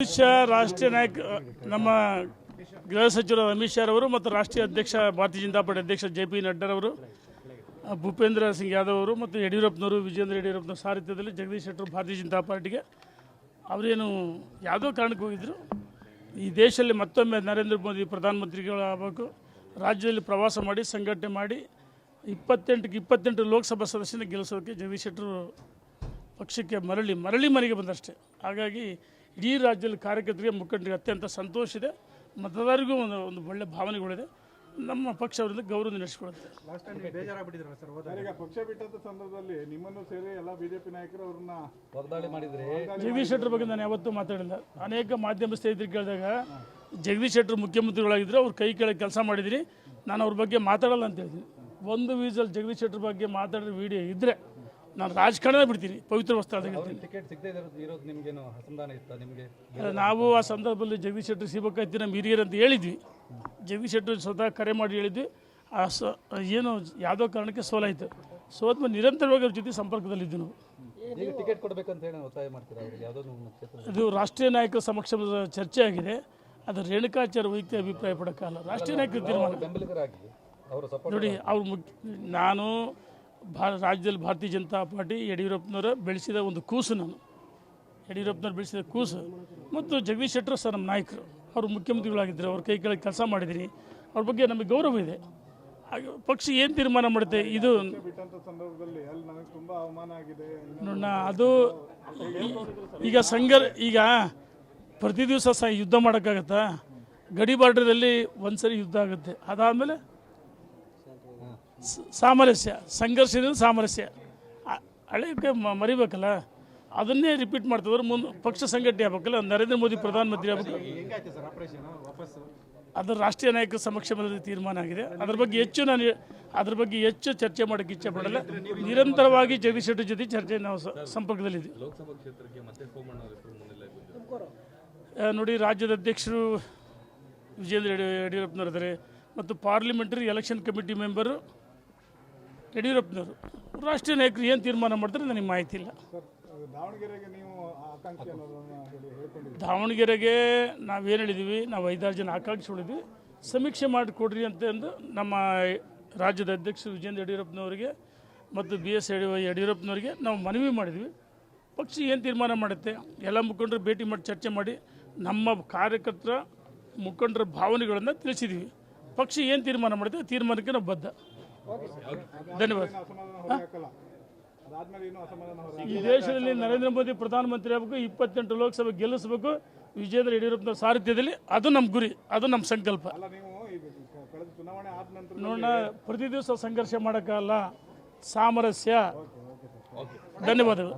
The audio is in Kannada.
ಅಮಿತ್ ಶಾ ರಾಷ್ಟ್ರೀಯ ನಾಯಕ ನಮ್ಮ ಗೃಹ ಸಚಿವರು ಅಮಿತ್ ಶಾ ಅವರು ಮತ್ತು ರಾಷ್ಟ್ರೀಯ ಅಧ್ಯಕ್ಷ, ಭಾರತೀಯ ಜನತಾ ಪಾರ್ಟಿ ಅಧ್ಯಕ್ಷ ಜೆ ಪಿ ನಡ್ಡರವರು ಭೂಪೇಂದ್ರ ಸಿಂಗ್ ಯಾದವ್ ಅವರು ಮತ್ತು ಯಡಿಯೂರಪ್ಪನವರು, ವಿಜೇಂದ್ರ ಯಡಿಯೂರಪ್ಪನ ಸಾರಥ್ಯದಲ್ಲಿ ಜಗದೀಶ್ ಶೆಟ್ಟರು ಭಾರತೀಯ ಜನತಾ ಪಾರ್ಟಿಗೆ ಅವರೇನು ಯಾವುದೋ ಕಾರಣಕ್ಕೆ ಹೋಗಿದ್ದರು ಈ ದೇಶದಲ್ಲಿ ಮತ್ತೊಮ್ಮೆ ನರೇಂದ್ರ ಮೋದಿ ಪ್ರಧಾನಮಂತ್ರಿಗಳಾಗಬೇಕು ರಾಜ್ಯದಲ್ಲಿ ಪ್ರವಾಸ ಮಾಡಿ, ಸಂಘಟನೆ ಮಾಡಿ, ಇಪ್ಪತ್ತೆಂಟಕ್ಕೆ ಇಪ್ಪತ್ತೆಂಟು ಲೋಕಸಭಾ ಸದಸ್ಯನ ಗೆಲ್ಲಿಸೋದಕ್ಕೆ ಜಗದೀಶ್ ಶೆಟ್ಟರು ಪಕ್ಷಕ್ಕೆ ಮರಳಿ ಮರಳಿ ಮನೆಗೆ ಬಂದಷ್ಟೇ. ಹಾಗಾಗಿ ಇಡೀ ರಾಜ್ಯದಲ್ಲಿ ಕಾರ್ಯಕರ್ತರಿಗೆ ಮುಖಂಡರಿಗೆ ಅತ್ಯಂತ ಸಂತೋಷ ಇದೆ. ಮತದಾರರಿಗೂ ಒಂದು ಒಂದು ಒಳ್ಳೆ ಭಾವನೆಗಳಿದೆ. ನಮ್ಮ ಪಕ್ಷ ಅವರಿಂದ ಗೌರವ ನಡೆಸಿಕೊಳ್ಳುತ್ತೆ ಲಾಸ್ಟ್ ಟೈಮ್ ಬೇಜಾರಾಗ್ಬಿಟ್ಟಿದ್ರಲ್ಲ ಸರ್ ಹೋದಾಗ? ಪಕ್ಷ ಬಿಟ್ಟಂತ ಸಂದರ್ಭದಲ್ಲಿ ನಿಮ್ಮನ್ನು ಸೇರಿ ಎಲ್ಲ ಬಿಜೆಪಿ ನಾಯಕರು ಅವ್ರನ್ನ ವಾಗ್ದಾಳಿ ಮಾಡಿದ್ರಿ? ಜಗದೀಶ್ ಶೆಟ್ಟರ್ ಬಗ್ಗೆ ನಾನು ಯಾವತ್ತೂ ಮಾತಾಡಿಲ್ಲ ಅನೇಕ ಮಾಧ್ಯಮ ಸ್ನೇಹಿತರು ಕೇಳಿದಾಗ ಜಗದೀಶ್ ಶೆಟ್ಟರ್ ಮುಖ್ಯಮಂತ್ರಿಗಳಾಗಿದ್ದರು ಅವ್ರು ಕೈ ಕೆಳಗೆ ಕೆಲಸ ಮಾಡಿದಿರಿ. ನಾನು ಅವ್ರ ಬಗ್ಗೆ ಮಾತಾಡಲ್ಲ ಅಂತ ಹೇಳಿದ್ದೀನಿ. ಒಂದು ವೀಸಲ್ಲಿ ಜಗದೀಶ್ ಶೆಟ್ಟರ್ ಬಗ್ಗೆ ಮಾತಾಡಿದ ವಿಡಿಯೋ ಇದ್ದರೆ ನಾನು ರಾಜಕಾರಣ ಬಿಡ್ತೀನಿ ಪವಿತ್ರ ವಸ್ತ್ರ ನಾವು ಆ ಸಂದರ್ಭದಲ್ಲಿ ಜಗದೀಶ್ ಶೆಟ್ಟರ್ ಸಿಗಬೇಕಾಯ್ತು ನಮ್ಮ ಹಿರಿಯರು ಅಂತ ಹೇಳಿದ್ವಿ. ಜಗದೀಶ್ ಶೆಟ್ಟರ್ ಸ್ವತಃ ಕರೆ ಮಾಡಿ ಹೇಳಿದ್ವಿ. ಆ ಸ ಏನು ಯಾವುದೋ ಕಾರಣಕ್ಕೆ ಸೋಲಾಯಿತು. ಸೋತ್ಮೇಲೆ ನಿರಂತರವಾಗಿ ಅವ್ರ ಜೊತೆ ಸಂಪರ್ಕದಲ್ಲಿದ್ವಿ ನಾವು. ಇದು ರಾಷ್ಟ್ರೀಯ ನಾಯಕರ ಸಮಕ್ಷಮದ ಚರ್ಚೆ ಆಗಿದೆ. ಅದು ರೇಣುಕಾಚಾರ್ಯ ವೈಯಕ್ತಿಕ ಅಭಿಪ್ರಾಯ ಪಡೋಕ್ಕಲ್ಲ. ರಾಷ್ಟ್ರೀಯ ನಾಯಕರ ತೀರ್ಮಾನ. ನೋಡಿ ಅವ್ರ ಮುಖ್ಯ ನಾನು ಭಾರ ರಾಜ್ಯದಲ್ಲಿ ಭಾರತೀಯ ಜನತಾ ಪಾರ್ಟಿ ಯಡಿಯೂರಪ್ಪನವರ ಬೆಳೆಸಿದ ಒಂದು ಕೂಸು ನಾನು. ಯಡಿಯೂರಪ್ಪನವ್ರು ಬೆಳೆಸಿದ ಕೂಸು. ಮತ್ತು ಜಗದೀಶ್ ಶೆಟ್ಟರ್ ಸರ್ ನಮ್ಮ ನಾಯಕರು. ಅವರು ಮುಖ್ಯಮಂತ್ರಿಗಳಾಗಿದ್ದರು ಅವ್ರ ಕೈ ಕೆಳಗೆ ಕೆಲಸ ಮಾಡಿದ್ದೀನಿ ಅವ್ರ ಬಗ್ಗೆ ನಮಗೆ ಗೌರವ ಇದೆ. ಹಾಗೆ ಪಕ್ಷ ಏನು ತೀರ್ಮಾನ ಮಾಡುತ್ತೆ? ಇದು ನೋಡೋಣ ಅದು ಈಗ ಸಂಘರ್ ಈಗ ಪ್ರತಿ ದಿವಸ ಸಹ ಯುದ್ಧ ಮಾಡೋಕ್ಕಾಗತ್ತಾ? ಗಡಿ ಬಾರ್ಡ್ರದಲ್ಲಿ ಒಂದು ಸರಿ ಯುದ್ಧ ಆಗುತ್ತೆ. ಅದಾದಮೇಲೆ ಸಾಮರಸ್ಯ ಸಂಘರ್ಷದಿಂದ ಸಾಮರಸ್ಯ. ಹಳೆಯಕ್ಕೆ ಮರಿಬೇಕಲ್ಲ? ಅದನ್ನೇ ರಿಪೀಟ್ ಮಾಡ್ತಿದ್ರು ಮುಂದೆ ಪಕ್ಷ ಸಂಘಟನೆ ಆಗ್ಬೇಕಲ್ಲ? ನರೇಂದ್ರ ಮೋದಿ ಪ್ರಧಾನಮಂತ್ರಿ ಆಗ್ಬೇಕು. ಅದು ರಾಷ್ಟ್ರೀಯ ನಾಯಕರ ಸಮಕ್ಷಮದಲ್ಲಿ ತೀರ್ಮಾನ ಆಗಿದೆ. ಅದ್ರ ಬಗ್ಗೆ ಹೆಚ್ಚು ನಾನು ಅದ್ರ ಬಗ್ಗೆ ಹೆಚ್ಚು ಚರ್ಚೆ ಮಾಡೋಕ್ಕೆ ಇಚ್ಛೆ ಪಡಲ್ಲ. ನಿರಂತರವಾಗಿ ಜಗದೀಶ್ ಶೆಟ್ಟಿ ಜೊತೆ ಚರ್ಚೆ ನಾವು ಸಂಪರ್ಕದಲ್ಲಿದ್ದೀವಿ ನೋಡಿ ರಾಜ್ಯದ ಅಧ್ಯಕ್ಷರು ವಿಜೇಂದ್ರ ಯಡಿಯೂರಪ್ಪನವರಿದ್ದಾರೆ. ಯಡಿಯೂರಪ್ಪನವರು ಮತ್ತು ಪಾರ್ಲಿಮೆಂಟರಿ ಎಲೆಕ್ಷನ್ ಕಮಿಟಿ ಮೆಂಬರು ಯಡಿಯೂರಪ್ಪನವರು. ರಾಷ್ಟ್ರೀಯ ನಾಯಕರು ಏನು ತೀರ್ಮಾನ ಮಾಡ್ತಾರೆ ನನಗೆ ಮಾಹಿತಿ ಇಲ್ಲ. ದಾವಣಗೆರೆಗೆ ನಾವೇನು ಹೇಳಿದ್ದೀವಿ ನಾವು ಐದಾರು ಜನ ಆಕಾಂಕ್ಷಿಗಳಿದ್ವಿ ಸಮೀಕ್ಷೆ ಮಾಡಿಕೊಡ್ರಿ ಅಂತಂದು ನಮ್ಮ ರಾಜ್ಯದ ಅಧ್ಯಕ್ಷ ವಿಜೇಂದ್ರ ಯಡಿಯೂರಪ್ಪನವರಿಗೆ ಮತ್ತು ಬಿ ಎಸ್ ಯಡಿಯೂ ಯಡಿಯೂರಪ್ಪನವರಿಗೆ ನಾವು ಮನವಿ ಮಾಡಿದ್ವಿ. ಪಕ್ಷ ಏನು ತೀರ್ಮಾನ ಮಾಡುತ್ತೆ? ಎಲ್ಲ ಮುಖಂಡರು ಭೇಟಿ ಮಾಡಿ ಚರ್ಚೆ ಮಾಡಿ ನಮ್ಮ ಕಾರ್ಯಕರ್ತರ ಮುಖಂಡರ ಭಾವನೆಗಳನ್ನು ತಿಳಿಸಿದ್ವಿ. ಪಕ್ಷ ಏನು ತೀರ್ಮಾನ ಮಾಡುತ್ತೆ? ತೀರ್ಮಾನಕ್ಕೆ ನಾವು ಬದ್ಧ. ಧನ್ಯವಾದ. ಈ ದೇಶದಲ್ಲಿ ನರೇಂದ್ರ ಮೋದಿ ಪ್ರಧಾನಮಂತ್ರಿ ಆಗಬೇಕು ಇಪ್ಪತ್ತೆಂಟು ಲೋಕಸಭೆ ಗೆಲ್ಲಿಸಬೇಕು ವಿಜೇಂದ್ರ ಯಡಿಯೂರಪ್ಪನ ಸಾರಥ್ಯದಲ್ಲಿ ಅದು ನಮ್ಮ ಗುರಿ ಅದು ನಮ್ಮ ಸಂಕಲ್ಪ. ಅಲ್ಲ ನೀವು ಈಗ ಚುನಾವಣೆ ಆದ ನಂತರ ನೋಡೋಣ ಪ್ರತಿ ದಿವಸ ಸಂಘರ್ಷ ಮಾಡೋಕ್ಕಲ್ಲ ಸಾಮರಸ್ಯ. ಧನ್ಯವಾದಗಳು.